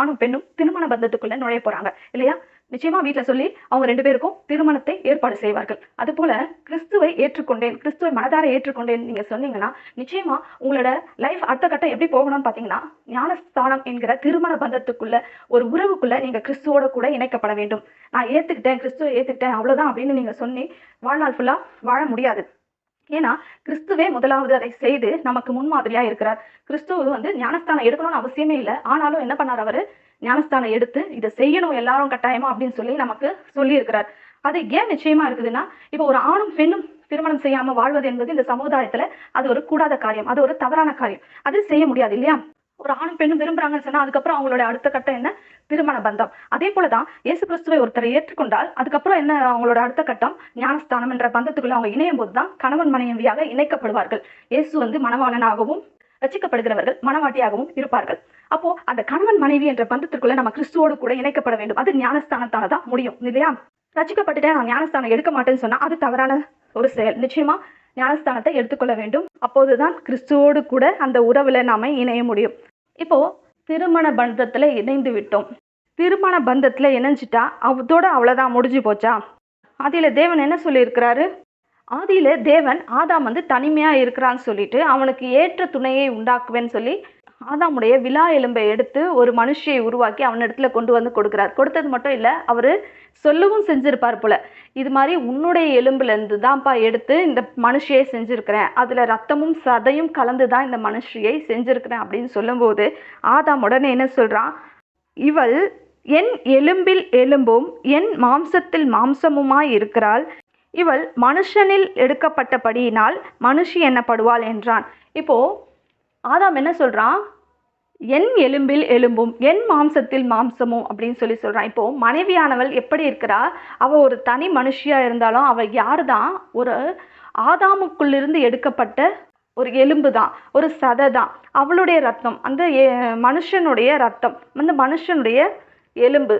ஆணும் பெண்ணும் திருமண பந்தத்துக்குள்ள நுழைய போறாங்க. இல்லையா? நிச்சயமா வீட்டில் சொல்லி அவங்க ரெண்டு பேருக்கும் திருமணத்தை ஏற்பாடு செய்வார்கள். அதுபோல கிறிஸ்துவை ஏற்றுக்கொண்டேன் கிறிஸ்துவை மனதார ஏற்றுக்கொண்டேன் நீங்க சொன்னீங்கன்னா நிச்சயமா உங்களோட லைஃப் அடுத்த கட்டம் எப்படி போகணும்னு பாத்தீங்கன்னா ஞானஸ்தானம் என்கிற திருமண பந்தத்துக்குள்ள ஒரு உறவுக்குள்ள நீங்க கிறிஸ்துவோட கூட இணைக்கப்பட வேண்டும். நான் ஏத்துக்கிட்டேன் கிறிஸ்துவை ஏத்துக்கிட்டேன் அவ்வளவுதான் அப்படின்னு நீங்க சொன்னி வாழ்நாள் ஃபுல்லா வாழ முடியாது. ஏன்னா கிறிஸ்துவே முதலாவது அதை செய்து நமக்கு முன்மாதிரியா இருக்கிறார். கிறிஸ்துவ வந்து ஞானஸ்தானம் எடுக்கணும்னு அவசியமே இல்லை. ஆனாலும் என்ன பண்ணார் அவரு? ஞானஸ்தானம் எடுத்து இதை செய்யணும் எல்லாரும் கட்டாயமா அப்படின்னு சொல்லி நமக்கு சொல்லி இருக்கிறார் அது ஏன் நிச்சயமா இருக்குதுன்னா இப்போ ஒரு ஆணும் பெண்ணும் திருமணம் செய்யாம வாழ்வது என்பது இந்த சமுதாயத்துல அது ஒரு கூடாத காரியம். அது ஒரு தவறான காரியம். அது செய்ய முடியாது இல்லையா? ஒரு ஆணும் பெண்ணும் விரும்புறாங்கன்னு சொன்னா அதுக்கப்புறம் அவங்களோட அடுத்த கட்டம் என்ன? திருமண பந்தம். அதே போலதான் இயேசு கிறிஸ்துவை ஒருத்தரை ஏற்றுக்கொண்டால் அதுக்கப்புறம் என்ன அவங்களோட அடுத்த கட்டம்? ஞானஸ்தானம் என்ற பந்தத்துக்குள்ள அவங்க இணையும் போதுதான் கணவன் மனைவியாக இணைக்கப்படுவார்கள். இயேசு வந்து மணவாளனாகவும் ரச்சிக்கப்படுகிறவர்கள் மனவாட்டியாகவும் இருப்பார்கள். அப்போ அந்த கணவன் மனைவி என்ற பந்தத்திற்குள்ள நம்ம கிறிஸ்துவோடு கூட இணைக்கப்பட வேண்டும். அது ஞானஸ்தானத்தால தான் முடியும். இல்லையா? ரச்சிக்கப்பட்டுட்டேன் நான் ஞானஸ்தானம் எடுக்க மாட்டேன்னு சொன்னா அது தவறான ஒரு செயல். நிச்சயமா ஞானஸ்தானத்தை எடுத்துக்கொள்ள வேண்டும். அப்போதுதான் கிறிஸ்துவோடு கூட அந்த உறவுல நாம இணைய முடியும். இப்போ திருமண பந்தத்தில் இணைந்து விட்டோம். திருமண பந்தத்தில் இணைஞ்சிட்டா அதோட அவ்வளோதான் முடிஞ்சு போச்சா? ஆதியில் தேவன் என்ன சொல்லியிருக்கிறாரு? ஆதியில் தேவன் ஆதாம் வந்து தனிமையாக இருக்கிறான்னு சொல்லிட்டு அவனுக்கு ஏற்ற துணையை உண்டாக்குவேன்னு சொல்லி ஆதாமுடைய விழா எலும்பை எடுத்து ஒரு மனுஷியை உருவாக்கி அவன் இடத்துல கொண்டு வந்து கொடுக்குறார். கொடுத்தது மட்டும் இல்லை அவர் சொல்லவும் செஞ்சிருப்பார் போல. இது மாதிரி உன்னுடைய எலும்புலேருந்து தான்ப்பா எடுத்து இந்த மனுஷியை செஞ்சுருக்கிறேன். அதில் ரத்தமும் சதையும் கலந்து தான் இந்த மனுஷியை செஞ்சுருக்கிறேன் அப்படின்னு சொல்லும்போது ஆதாம் உடனே என்ன சொல்கிறான் இவள் என் எலும்பில் எலும்பும் என் மாம்சத்தில் மாம்சமுமாய் இருக்கிறாள். இவள் மனுஷனில் எடுக்கப்பட்டபடியினால் மனுஷி என்னப்படுவாள் என்றான். இப்போ ஆதாம் என்ன சொல்கிறான் என் எலும்பில் எலும்பும் என் மாம்சத்தில் மாம்சமும் அப்படின்னு சொல்லி சொல்கிறான் இப்போது மனைவியானவள் எப்படி இருக்கிறா? அவள் ஒரு தனி மனுஷியாக இருந்தாலும் அவள் யார் தான் ஒரு ஆதாமுக்குள்ளிருந்து எடுக்கப்பட்ட ஒரு எலும்பு தான் ஒரு சதை தான் அவளுடைய ரத்தம் அந்த எ- மனுஷனுடைய ரத்தம் அந்த மனுஷனுடைய எலும்பு.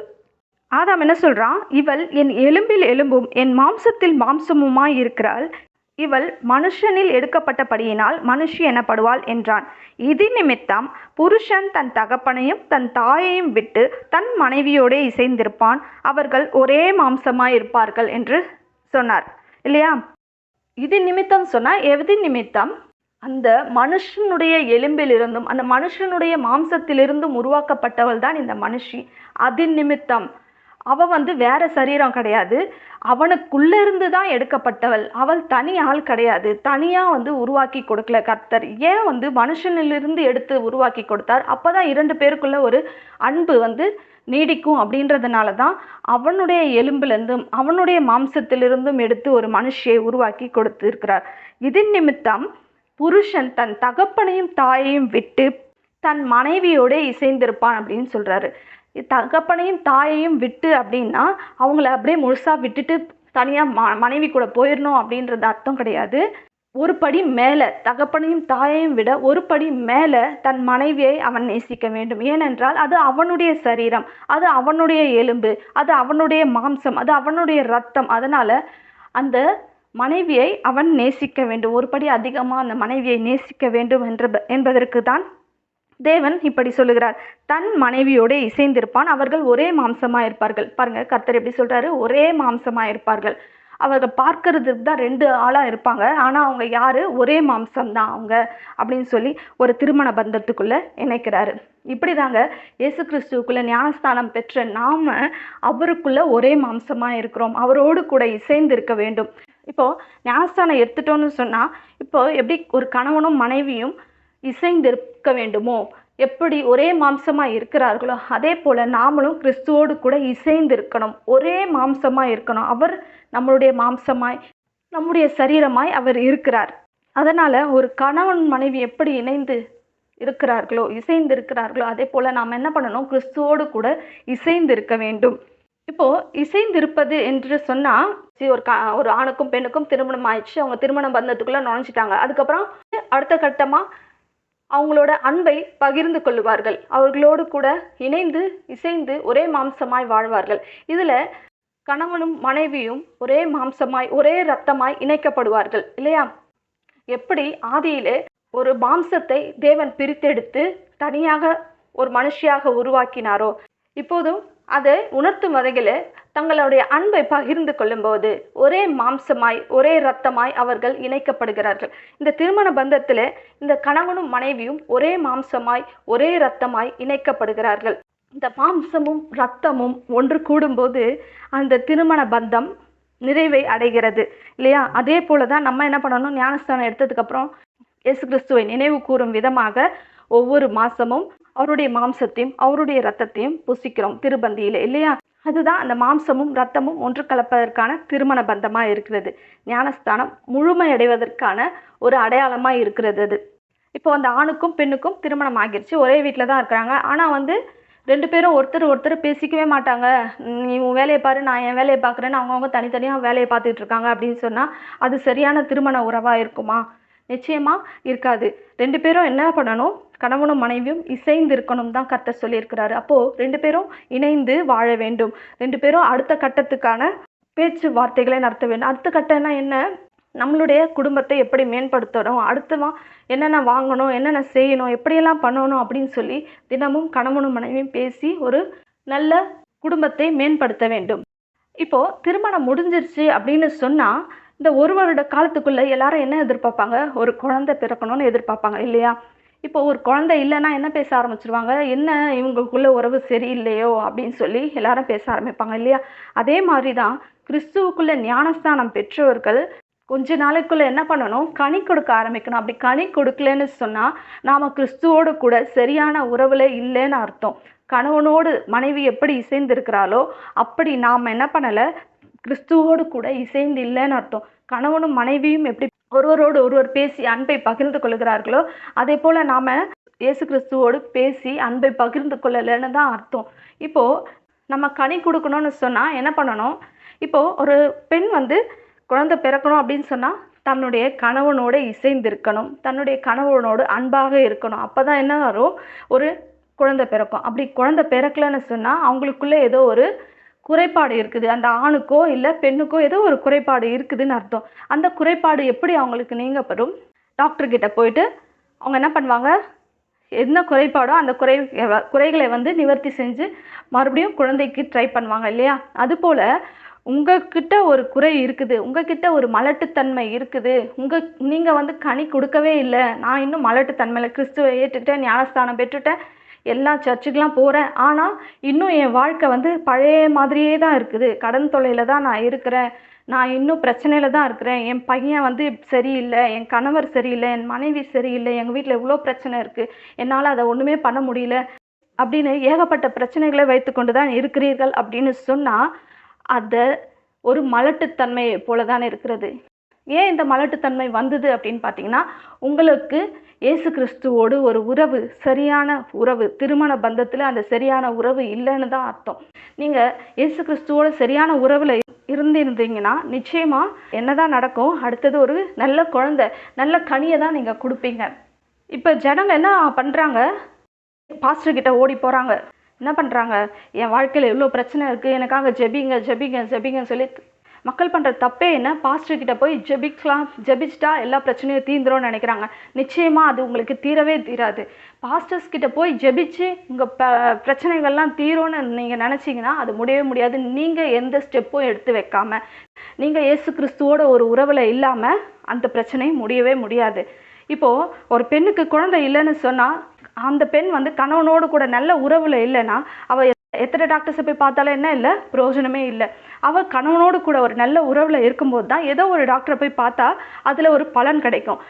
ஆதாம் என்ன சொல்கிறான் இவள் என் எலும்பில் எலும்பும் என் மாம்சத்தில் மாம்சமுமாய் இருக்கிறாள். இவள் மனுஷனில் எடுக்கப்பட்டபடியினால் மனுஷி எனப்படுவாள் என்றான். இது நிமித்தம் புருஷன் தன் தகப்பனையும் தன் தாயையும் விட்டு தன் மனைவியோடே இசைந்திருப்பான். அவர்கள் ஒரே மாம்சமாய் இருப்பார்கள் என்று சொன்னார். இல்லையா? இது நிமித்தம் சொன்னா எது நிமித்தம் அந்த மனுஷனுடைய எலும்பிலிருந்தும் அந்த மனுஷனுடைய மாம்சத்திலிருந்தும் உருவாக்கப்பட்டவள் தான் இந்த மனுஷி. அதின் நிமித்தம் அவள் வந்து வேற சரீரம் கிடையாது. அவனுக்குள்ள இருந்து தான் எடுக்கப்பட்டவள். அவள் தனி ஆள் கிடையாது. தனியாக வந்து உருவாக்கி கொடுக்கல கர்த்தர். ஏன் வந்து மனுஷனிலிருந்து எடுத்து உருவாக்கி கொடுத்தார்? அப்பதான் இரண்டு பேருக்குள்ள ஒரு அன்பு வந்து நீடிக்கும் அப்படின்றதுனால தான் அவனுடைய எலும்பிலிருந்தும் அவனுடைய மாம்சத்திலிருந்தும் எடுத்து ஒரு மனுஷியை உருவாக்கி கொடுத்திருக்கிறார். இதன் நிமித்தம் புருஷன் தன் தகப்பனையும் தாயையும் விட்டு தன் மனைவியோட இசைந்திருப்பான் அப்படின்னு சொல்கிறாரு தகப்பனையும் தாயையும் விட்டு அப்படின்னா அவங்கள அப்படியே முழுசாக விட்டுட்டு தனியாக ம மனைவி கூட போயிடணும் அப்படின்றது அர்த்தம் கிடையாது. ஒரு படி மேலே தகப்பனையும் தாயையும் விட ஒரு படி மேலே தன் மனைவியை அவன் நேசிக்க வேண்டும். ஏனென்றால் அது அவனுடைய சரீரம் அது அவனுடைய எலும்பு அது அவனுடைய மாம்சம் அது அவனுடைய ரத்தம். அதனால் அந்த மனைவியை அவன் நேசிக்க வேண்டும். ஒரு படி அதிகமாக அந்த மனைவியை நேசிக்க வேண்டும் என்ற என்பதற்கு தான் தேவன் இப்படி சொல்லுகிறார். தன் மனைவியோட இசைந்திருப்பான். அவர்கள் ஒரே மாம்சமாக இருப்பார்கள் பாருங்கள் கர்த்தர் எப்படி சொல்கிறாரு ஒரே மாம்சமாக இருப்பார்கள் அவர்கள் பார்க்கறதுக்கு தான் ரெண்டு ஆளாக இருப்பாங்க. ஆனால் அவங்க யார்? ஒரே மாம்சம் தான் அவங்க அப்படின்னு சொல்லி ஒரு திருமண பந்தத்துக்குள்ளே இணைக்கிறாரு. இப்படிதாங்க இயேசு கிறிஸ்துவுக்குள்ளே ஞானஸ்தானம் பெற்ற நாம் அவருக்குள்ளே ஒரே மாம்சமாக இருக்கிறோம் அவரோடு கூட இசைந்து இருக்க வேண்டும். இப்போது ஞானஸ்தானம் எடுத்துட்டோன்னு சொன்னால் இப்போது எப்படி ஒரு கணவனும் மனைவியும் இசைந்திருக்க வேண்டுமோ? எப்படி ஒரே மாம்சமாக இருக்கிறார்களோ அதே போல் நாமளும் கிறிஸ்துவோடு கூட இசைந்து இருக்கணும் ஒரே மாம்சமாக இருக்கணும். அவர் நம்மளுடைய மாம்சமாய் நம்முடைய சரீரமாய் அவர் இருக்கிறார். அதனால் ஒரு கணவன் மனைவி எப்படி இணைந்து இருக்கிறார்களோ இசைந்து இருக்கிறார்களோ அதே போல் நாம் என்ன பண்ணணும்? கிறிஸ்துவோடு கூட இசைந்து இருக்க வேண்டும். இப்போது இசைந்திருப்பது என்று சொன்னால் சரி, ஒரு க ஒரு ஆணுக்கும் பெண்ணுக்கும் திருமணம் ஆயிடுச்சு. அவங்க திருமணம் பந்தத்துக்குள்ளே நுழைஞ்சிட்டாங்க. அதுக்கப்புறம் அடுத்த கட்டமாக அவங்களோட அன்பை பகிர்ந்து கொள்ளுவார்கள். அவர்களோடு கூட இணைந்து இசைந்து ஒரே மாம்சமாய் வாழ்வார்கள். இதில் கணவனும் மனைவியும் ஒரே மாம்சமாய் ஒரே ரத்தமாய் இணைக்கப்படுவார்கள். இல்லையா? எப்படி ஆதியிலே ஒரு மாம்சத்தை தேவன் பிரித்தெடுத்து தனியாக ஒரு மனுஷியாக உருவாக்கினாரோ இப்போதும் அதை உணர்த்தும் வகையில் தங்களுடைய அன்பை பகிர்ந்து கொள்ளும்போது ஒரே மாம்சமாய் ஒரே இரத்தமாய் அவர்கள் இணைக்கப்படுகிறார்கள். இந்த திருமண பந்தத்தில் இந்த கணவனும் மனைவியும் ஒரே மாம்சமாய் ஒரே இரத்தமாய் இணைக்கப்படுகிறார்கள். இந்த மாம்சமும் இரத்தமும் ஒன்று கூடும்போது அந்த திருமண பந்தம் நிறைவை அடைகிறது. இல்லையா? அதே போல தான் நம்ம என்ன பண்ணணும்? ஞானஸ்தானம் எடுத்ததுக்கப்புறம் இயேசு கிறிஸ்துவை நினைவு கூறும் விதமாக ஒவ்வொரு மாசமும் அவருடைய மாம்சத்தையும் அவருடைய ரத்தத்தையும் புசிக்கிறோம் திருப்பந்தியில். இல்லையா? அதுதான் அந்த மாம்சமும் ரத்தமும் ஒன்று கலப்பதற்கான திருமண பந்தமாக இருக்கிறது. ஞானஸ்தானம் முழுமையடைவதற்கான ஒரு அடையாளமாக இருக்கிறது அது. இப்போ அந்த ஆணுக்கும் பெண்ணுக்கும் திருமணம் ஆகிருச்சு. ஒரே வீட்டில் தான் இருக்கிறாங்க. ஆனால் வந்து ரெண்டு பேரும் ஒருத்தர் ஒருத்தர் பேசிக்கவே மாட்டாங்க. நீ உன் வேலையை பாரு நான் என் வேலையை பார்க்குறேன்னு அவங்கவுங்க தனித்தனியாக வேலையை பார்த்துட்டு இருக்காங்க அப்படின்னு சொன்னால் அது சரியான திருமண உறவாக இருக்குமா? நிச்சயமாக இருக்காது. ரெண்டு பேரும் என்ன பண்ணணும்? கணவனும் மனைவியும் இசைந்து இருக்கணும் தான் கர்த்தர் சொல்லியிருக்கிறாரு. அப்போது ரெண்டு பேரும் இணைந்து வாழ வேண்டும். ரெண்டு பேரும் அடுத்த கட்டத்துக்கான பேச்சு வார்த்தைகளை நடத்த வேண்டும். அடுத்த கட்டம்னா என்ன? நம்மளுடைய குடும்பத்தை எப்படி மேம்படுத்தணும்? அடுத்தவா என்னென்ன வாங்கணும்? என்னென்ன செய்யணும்? எப்படியெல்லாம் பண்ணணும்? அப்படின்னு சொல்லி தினமும் கணவனும் மனைவியும் பேசி ஒரு நல்ல குடும்பத்தை மேம்படுத்த வேண்டும். இப்போ திருமணம் முடிஞ்சிருச்சு அப்படின்னு சொன்னா இந்த ஒரு வருட காலத்துக்குள்ள எல்லாரும் என்ன எதிர்பார்ப்பாங்க? ஒரு குழந்தை பிறக்கணும்னு எதிர்பார்ப்பாங்க இல்லையா? இப்போ ஒரு குழந்தை இல்லைன்னா என்ன பேச ஆரம்பிச்சிருவாங்க? என்ன இவங்களுக்குள்ள உறவு சரியில்லையோ? அப்படின்னு சொல்லி எல்லாரும் பேச ஆரம்பிப்பாங்க இல்லையா? அதே மாதிரி தான் கிறிஸ்துவுக்குள்ள ஞானஸ்தானம் பெற்றவர்கள் கொஞ்ச நாளைக்குள்ள என்ன பண்ணணும்? கனி கொடுக்க ஆரம்பிக்கணும். அப்படி கனி கொடுக்கலன்னு சொன்னா நாம கிறிஸ்துவோடு கூட சரியான உறவுல இல்லைன்னு அர்த்தம். கணவனோடு மனைவி எப்படி இசைந்திருக்கிறாளோ அப்படி நாம் என்ன பண்ணலை? கிறிஸ்துவோடு கூட இசைந்து இல்லைன்னு அர்த்தம். கணவனும் மனைவியும் எப்படி ஒருவரோடு ஒருவர் பேசி அன்பை பகிர்ந்து கொள்கிறார்களோ அதே போல் நாம் இயேசு கிறிஸ்துவோடு பேசி அன்பை பகிர்ந்து கொள்ளலைன்னு தான் அர்த்தம். இப்போது நம்ம கனி கொடுக்கணும்னு சொன்னால் என்ன பண்ணணும்? இப்போது ஒரு பெண் வந்து குழந்தை பிறக்கணும் அப்படின்னு சொன்னால் தன்னுடைய கணவனோடு இசைந்து இருக்கணும் தன்னுடைய கணவனோடு அன்பாக இருக்கணும். அப்போ தான் என்ன வரும்? ஒரு குழந்தை பிறக்கும். அப்படி குழந்தை பிறக்கலன்னு சொன்னால் அவங்களுக்குள்ளே ஏதோ ஒரு குறைபாடு இருக்குது. அந்த ஆணுக்கோ இல்லை பெண்ணுக்கோ ஏதோ ஒரு குறைபாடு இருக்குதுன்னு அர்த்தம். அந்த குறைபாடு எப்படி அவங்களுக்கு நீங்கப்படும்? டாக்டர்கிட்ட போயிட்டு அவங்க என்ன பண்ணுவாங்க? என்ன குறைபாடோ அந்த குறை குறைகளை வந்து நிவர்த்தி செஞ்சு மறுபடியும் குழந்தைக்கு ட்ரை பண்ணுவாங்க இல்லையா? அதுபோல் உங்ககிட்ட ஒரு குறை இருக்குது. உங்ககிட்ட ஒரு மலட்டுத்தன்மை இருக்குது. உங்கள் நீங்கள் வந்து கனி கொடுக்கவே இல்லை. நான் இன்னும் மலட்டுத்தன்மையில் கிறிஸ்துவை ஏற்றுட்டேன் ஞானஸ்தானம் பெற்றுட்டேன். எல்லா சர்ச்சுக்கெலாம் போகிறேன் ஆனால் இன்னும் என் வாழ்க்கை வந்து பழைய மாதிரியே தான் இருக்குது. கடன் தொல்லையில் தான் நான் இருக்கிறேன். நான் இன்னும் பிரச்சனையில் தான் இருக்கிறேன். என் பையன் வந்து சரியில்லை. என் கணவர் சரியில்லை. என் மனைவி சரியில்லை. எங்கள் வீட்டில் இவ்வளோ பிரச்சனை இருக்குது என்னால் அதை ஒன்றுமே பண்ண முடியல. அப்படின்னு ஏகப்பட்ட பிரச்சனைகளை வைத்துக்கொண்டு தான் இருக்கிறீர்கள் அப்படின்னு சொன்னால் அதை ஒரு மலட்டுத்தன்மையை போல தான் இருக்கிறது. ஏன் இந்த மலட்டுத்தன்மை வந்தது அப்படின்னு பார்த்தீங்கன்னா உங்களுக்கு இயேசு கிறிஸ்துவோடு ஒரு உறவு சரியான உறவு திருமண பந்தத்தில் அந்த சரியான உறவு இல்லைன்னு தான் அர்த்தம். நீங்கள் இயேசு கிறிஸ்துவோட சரியான உறவில் இருந்திருந்தீங்கன்னா நிச்சயமாக என்னதான் நடக்கும்? அடுத்தது ஒரு நல்ல குழந்தை நல்ல கனியை தான் நீங்கள் கொடுப்பீங்க. இப்போ ஜனங்கள் என்ன பண்ணுறாங்க பாஸ்டர் கிட்ட ஓடி போகிறாங்க என்ன பண்ணுறாங்க என் வாழ்க்கையில் எவ்வளோ பிரச்சனை இருக்குது எனக்காக ஜெபிங்க ஜெபிங்க ஜெபிங்கன்னு சொல்லி மக்கள் பண்ணுற தப்பே என்ன? பாஸ்டர் கிட்ட போய் ஜெபிக்கலாம் ஜெபிச்சிட்டா எல்லா பிரச்சனையும் தீந்துரும்னு நினைக்கிறாங்க. நிச்சயமாக அது உங்களுக்கு தீரவே தீராது. பாஸ்டர்ஸ் கிட்ட போய் ஜெபிச்சு உங்கள் ப பிரச்சனைகள்லாம் தீரும்னு நீங்கள் நினச்சிங்கன்னா அது முடியவே முடியாது. நீங்கள் எந்த ஸ்டெப்பும் எடுத்து வைக்காம நீங்கள் இயேசு கிறிஸ்துவோட ஒரு உறவில் இல்லாமல் அந்த பிரச்சனையும் முடியவே முடியாது. இப்போது ஒரு பெண்ணுக்கு குழந்தை இல்லைன்னு சொன்னால் அந்த பெண் வந்து கணவனோடு கூட நல்ல உறவில் இல்லைன்னா அவள் எத்தனை டாக்டர்ஸை போய் பார்த்தாலும் என்ன இல்லை? பிரயோஜனமே இல்லை. அவள் கணவனோடு கூட ஒரு நல்ல உறவில் இருக்கும்போது தான் ஏதோ ஒரு டாக்டரை போய் பார்த்தா அதில் ஒரு பலன் கிடைக்கும்.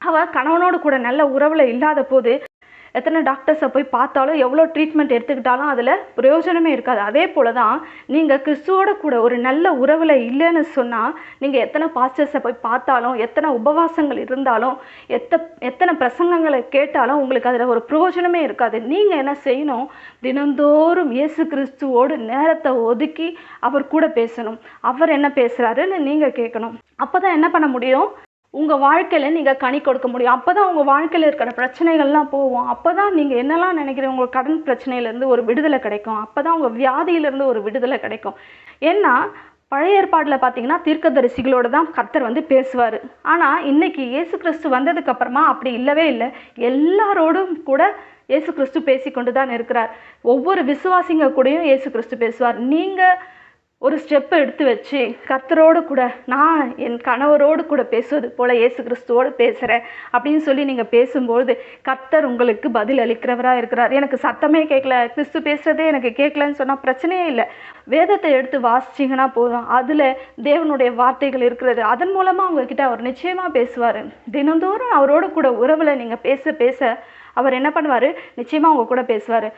அவள் கணவனோடு கூட நல்ல உறவில் இல்லாத போது எத்தனை டாக்டர்ஸை போய் பார்த்தாலும் எவ்வளோ ட்ரீட்மெண்ட் எடுத்துக்கிட்டாலும் அதில் பிரயோஜனமே இருக்காது. அதே போல தான் நீங்கள் கிறிஸ்துவோட கூட ஒரு நல்ல உறவில் இல்லைன்னு சொன்னால் நீங்கள் எத்தனை பாஸ்டர்ஸை போய் பார்த்தாலும் எத்தனை உபவாசங்கள் இருந்தாலும் எத்த எத்தனை பிரசங்கங்களை கேட்டாலும் உங்களுக்கு அதில் ஒரு பிரயோஜனமே இருக்காது. நீங்கள் என்ன செய்யணும்? தினந்தோறும் இயேசு கிறிஸ்துவோடு நேரத்தை ஒதுக்கி அவர் கூட பேசணும். அவர் என்ன பேசுகிறாருன்னு நீங்கள் கேட்கணும். அப்போ தான் என்ன பண்ண முடியும்? உங்கள் வாழ்க்கையில் நீங்கள் கனி கொடுக்க முடியும். அப்போ தான் உங்கள் வாழ்க்கையில் இருக்கிற பிரச்சனைகள்லாம் போகும். அப்போ தான் நீங்கள் என்னெல்லாம் நினைக்கிறீங்க? உங்கள் கடன் பிரச்சனையிலேருந்து ஒரு விடுதலை கிடைக்கும். அப்போ தான் உங்கள் வியாதியிலேருந்து ஒரு விடுதலை கிடைக்கும். ஏன்னா பழைய ஏற்பாட்டில் பார்த்தீங்கன்னா தீர்க்கதரிசிகளோடு தான் கர்த்தர் வந்து பேசுவார். ஆனால் இன்றைக்கி இயேசு கிறிஸ்து வந்ததுக்கப்புறமா அப்படி இல்லவே இல்லை. எல்லாரோடும் கூட இயேசு கிறிஸ்து பேசி கொண்டு தான் இருக்கிறார். ஒவ்வொரு விசுவாசிங்க கூடயும் இயேசு கிறிஸ்து பேசுவார். நீங்கள் ஒரு ஸ்டெப் எடுத்து வச்சு கர்த்தரோடு கூட நான் என் கணவரோடு கூட பேசுவது போல இயேசு கிறிஸ்துவோடு பேசுகிறேன் அப்படின்னு சொல்லி நீங்கள் பேசும்பொழுது கர்த்தர் உங்களுக்கு பதில் அளிக்கிறவராக இருக்கிறார். எனக்கு சத்தமே கேட்கல. கிறிஸ்து பேசுகிறதே எனக்கு கேட்கலன்னு சொன்னால் பிரச்சனையே இல்லை. வேதத்தை எடுத்து வாசிச்சிங்கன்னா போதும். அதில் தேவனுடைய வார்த்தைகள் இருக்கிறது. அதன் மூலமாக உங்ககிட்ட அவர் நிச்சயமாக பேசுவார். தினந்தோறும் அவரோடு கூட உறவில் நீங்கள் பேச பேச அவர் என்ன பண்ணுவார்? நிச்சயமாக அவங்க கூட பேசுவார்.